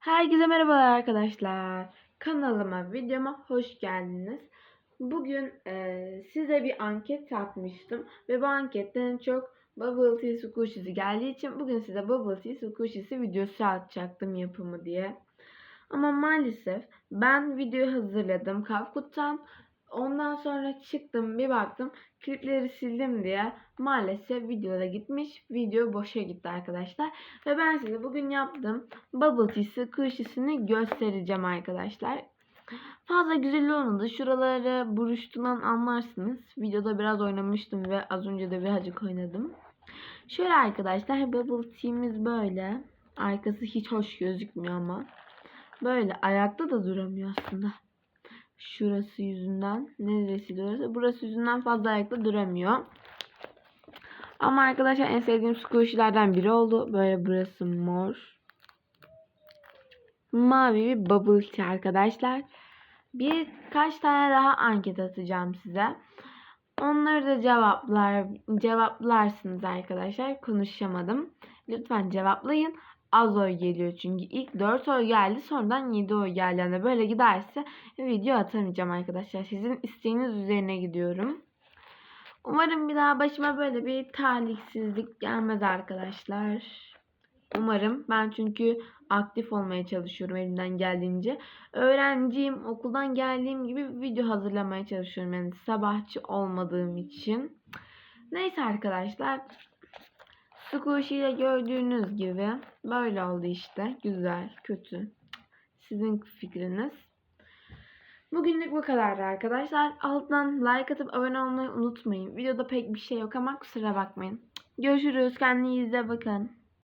Herkese merhabalar arkadaşlar. Kanalıma, videoma hoş geldiniz. Bugün eee, size bir anket yapmıştım ve bu anketten çok Bubble Tea Squishy'si geldiği için bugün size Bubble Tea Squishy'si videosu atacaktım yapımı diye. Ama maalesef ben video hazırladım Kapkut'tan. Ondan sonra çıktım bir baktım klipleri sildim diye maalesef videoda gitmiş. Video boşa gitti arkadaşlar. Ve ben size bugün yaptığım bubble tea'si kışısını göstereceğim arkadaşlar. Fazla güzel olmadı. Şuraları buruştuğundan anlarsınız. Videoda biraz oynamıştım ve az önce de birazcık oynadım. Şöyle arkadaşlar bubble tea'miz böyle. Arkası hiç hoş gözükmüyor ama. Böyle ayakta da duramıyor aslında. Şurası yüzünden. Neresi orası? Burası yüzünden fazla ayakta duramıyor. Ama arkadaşlar en sevdiğim squishy'lerden biri oldu. Böyle burası mor. Mavi bir bubble tea arkadaşlar. Birkaç tane daha anket atacağım size. Onları da cevaplar cevaplarsınız arkadaşlar. Konuşamadım. Lütfen cevaplayın. Az oy geliyor çünkü ilk 4 oy geldi sonradan 7 oy geldi. Yani böyle giderse video atamayacağım arkadaşlar. Sizin isteğiniz üzerine gidiyorum. Umarım bir daha başıma böyle bir talihsizlik gelmez arkadaşlar. Umarım. Ben çünkü aktif olmaya çalışıyorum elimden geldiğince. Öğrenciyim. Okuldan geldiğim gibi video hazırlamaya çalışıyorum. Yani sabahçı olmadığım için. Neyse arkadaşlar. Squishy ile gördüğünüz gibi böyle oldu işte. Güzel, kötü. Sizin fikriniz. Bugünlük bu kadardı arkadaşlar. Alttan like atıp abone olmayı unutmayın. Videoda pek bir şey yok ama kusura bakmayın. Görüşürüz. Kendinize bakın.